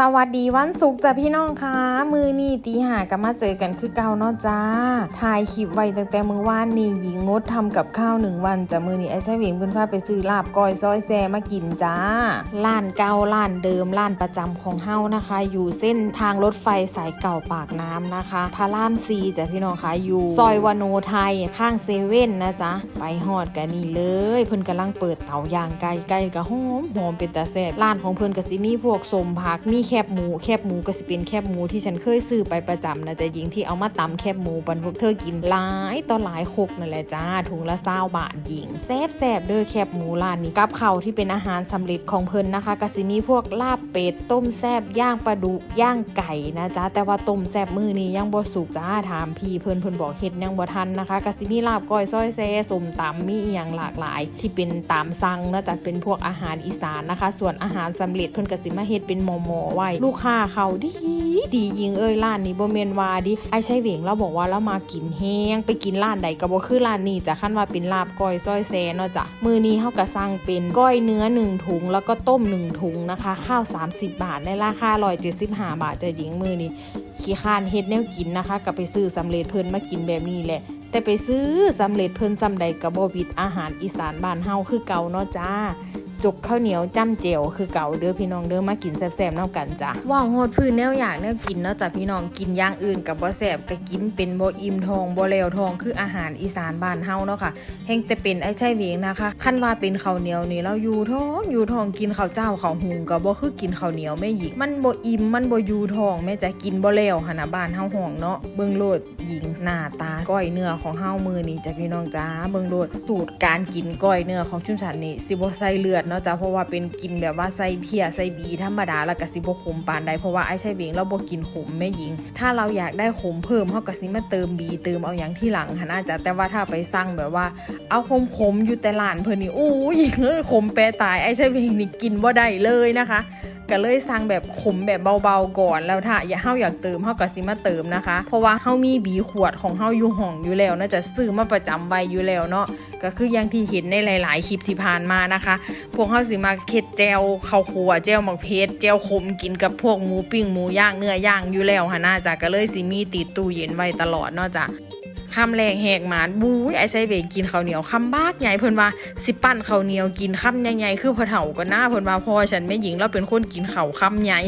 สวัสดีวันศุกร์จ้ะพี่น้องคะมือนี่ตีหากันมาเจอกันคือเก่าเนาะจ้าถ่ายคลิปไว้ตั้งแต่มือว่านนี่หญิงงดทำกับข้าวหนึ่งวันจ้ะมือนี้ไอ้ใช้เหวียงเพื่อนพาไปซื้อลาบก้อยซอยแซมากินจ้าร้านเก่าร้านเดิมร้านประจำของเฮานะคะ อยู่เส้นทางรถไฟสายเก่าปากน้ำนะคะพารามซีจ้ะพี่น้องคะอยู่ซอยวาโนไทยข้างเซเว่นนะจ๊ะไปฮอดกันนี่เลยเพิ่อนกำลังเปิดเตาย่างไก่ไก่กะหอมหอมเป็นตาแซ่บร้านของเพิ่อนก็สิมีพวกสมผักมีแคบหมู แคบหมูก็สิเป็นแคบหมูที่ฉันเคยซื้อไปประจำนะจ๊ะยิงที่เอามาตำแคบหมูบรรพวกเธอกินหลายต่อหลายคกนั่นแหละจ้าถุงละเศร้าบาทยิงแซบแซบเด้อแคบหมูร้านนี้กับเขาที่เป็นอาหารสำเร็จของเพิ่นนะคะก็สิมีพวกลาบเป็ดต้มแซบย่างปลาดุกย่างไก่นะจ๊ะแต่ว่าต้มแซบมือนี้ยังบ่สุกจ้าถามพี่เพิ่นเพิ่นบอกเฮ็ดยังบ่ทันนะคะก็สิมีลาบก้อยซอยแซ่สมตำมีอหย่างหลากหลาย ที่เป็นตามสั่งนะจ๊ะเป็นพวกอาหารอีสานนะคะ ส่วนอาหารสำเร็จเพิ่นก็สิมาเฮ็ดเป็นหมอๆไว้ ลูกค้าเขาดีดียิงเอ้ยร้านนี้บ่แม่นวาดิไอ้ใช่เวงเราบอกว่าเรามากินแห้งไปกินร้านใดก็บ่คือร้านนี้จะคันว่าเป็นลาบก้อยซอยแซเนาะจ้ะมือนี้เฮาก็สั่งเป็นก้อยเนื้อหนึ่งถุง แล้วก็ต้มหนึ่งถุงนะคะ ข้าว 30 บาทในราคา175 บาทจะหญิงมือนี้ขี้ข้านเฮ็ดแนวกินนะคะก็ไปซื้อสำเร็จเพิ่นมากินแบบนี้แหละแต่ไปซื้อสำเร็จเพิ่นซำใดก็บ่ผิดอาหารอีสานบ้านเฮาคือเก่าเนาะจ้า จกข้าวเหนียวจ้ำเจียวคือเก่าเด้อพี่น้องเด้อมากินแซ่บๆนำกันจ้ะว่างโหดพื้นแนวอยากแนวกินเนาะจ้ะพี่น้องกินอย่างอื่นกับบ่แซ่บก็กินเป็นบ่อิ่มทองบ่แล้วทองคืออาหารอีสานบ้านเฮาเนาะค่ะแฮงแต่เป็นไอ้ใช่เวงนะคะคันว่าเป็นข้าวเหนียวนี่เราอยู่ท้องอยู่ท้องกินข้าวเจ้าข้าวหุงก็บ่คือกินข้าวเหนียวแม่หญิงมันบ่อิ่มมันบ่อยู่ท้องแม่จะกินบ่แล้วหันะบ้านเฮาห้องเนาะเบิ่งโลดหญิงหน้าตาก้อยเนื้อของเฮามือนี่จ้ะพี่น้องจ้าเบิ่งโลดสูตรการกินก้อยเนื้อของชุมฉันนี่สิบ่ใส่เลือดเนาะจ้ะเพราะว่าเป็นกินแบบว่าใส่เพียใส่บีธรรมดาแล้วก็สิบ่ขมปานใดเพราะว่าไอ้ใช่เบงเราบ่กินขมแม่หญิง ถ้าเราอยากได้ขมเพิ่มเฮาก็สิมาเติมบีเติมเอาอย่างที่หลังค่ะน่าจะแต่ว่าถ้าไปสั่งแบบว่า เอาขมขมอยู่แต่ร้านเพิ่นนี่โอ้ยิงเอ้ยขมแปรตายไอ้ใช่เบงนี่กินบ่ได้เลยนะคะ ก็เลยสั่งแบบขมแบบเบาๆก่อนแล้วถ้าอย่าเฮาอยากเติมเฮาก็สิมาเติมนะคะ เพราะว่าเฮามีบีขวดของเฮาอยู่ห้องอยู่แล้วน่าจะซื้อมาประจำไว้อยู่แล้วเนาะก็คืออย่างที่เห็นในหลายๆคลิปที่ผ่านมานะคะ พวกเฮาสิมาเค็ดแจวข้าวคั่วแจวมักเพชรแจวขมกินกับพวกหมูปิ้งหมูย่างเนื้อย่างอยู่แล้วหั่นน่าจะก็เลยสิมีติดตู้เย็นไว้ตลอดเนาะจ้ะ คำแรกแหกหมานบู้ยไอ้ไซเบงกินข้าวเหนียวคำบากใหญ่เพิ่นว่าสิปั้นข้าวเหนียวกินคำใหญ่ๆคือพอเฒ่าก็หน้าเพิ่นว่าพอฉันไม่หญิงเราเป็นคนกินข้าวคำใหญ่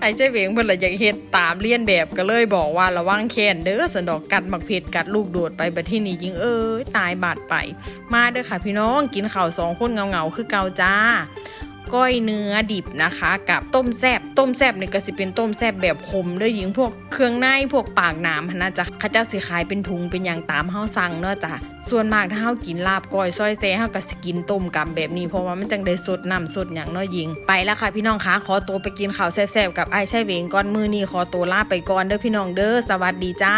ไอ้ไซเบงเพิ่นละอยากเฮ็ดตามเลียนแบบก็เลยบอกว่าระวังแค้นเด้อสันดอกกัดหมักเผ็ดกัดลูกโดดไปบัดที่นี่ยิงเอ้ยตายบาดไป มาเด้อค่ะพี่น้องกินข้าวสองคนเงาๆคือเกาจ้า ก้อยเนื้อดิบนะคะ กับต้มแซบต้มแซบเนี่ยก็สิเป็นต้มแซบแบบขมด้อหญิงพวกเครื่องในพวกปากหนามหั้นนะจ๊ะข้าเจ้าสิขายเป็นถุงเป็นอย่างตามเฮาสั่งเนาะจ้ะส่วนมากถ้าเฮากินลาบก้อยซอยแซ่เฮาก็สิกินต้มกับแบบนี้เพราะว่ามันจังได้สดน้ำสดอย่างเนาะหญิงไปแล้วค่ะพี่น้องคะขอตัวไปกินข้าวแซ่บๆกับไอ้ายใช่เวงก่อนมือนี้ขอตัวลาไปก่อนเด้อพี่น้องเด้อสวัสดีจ้า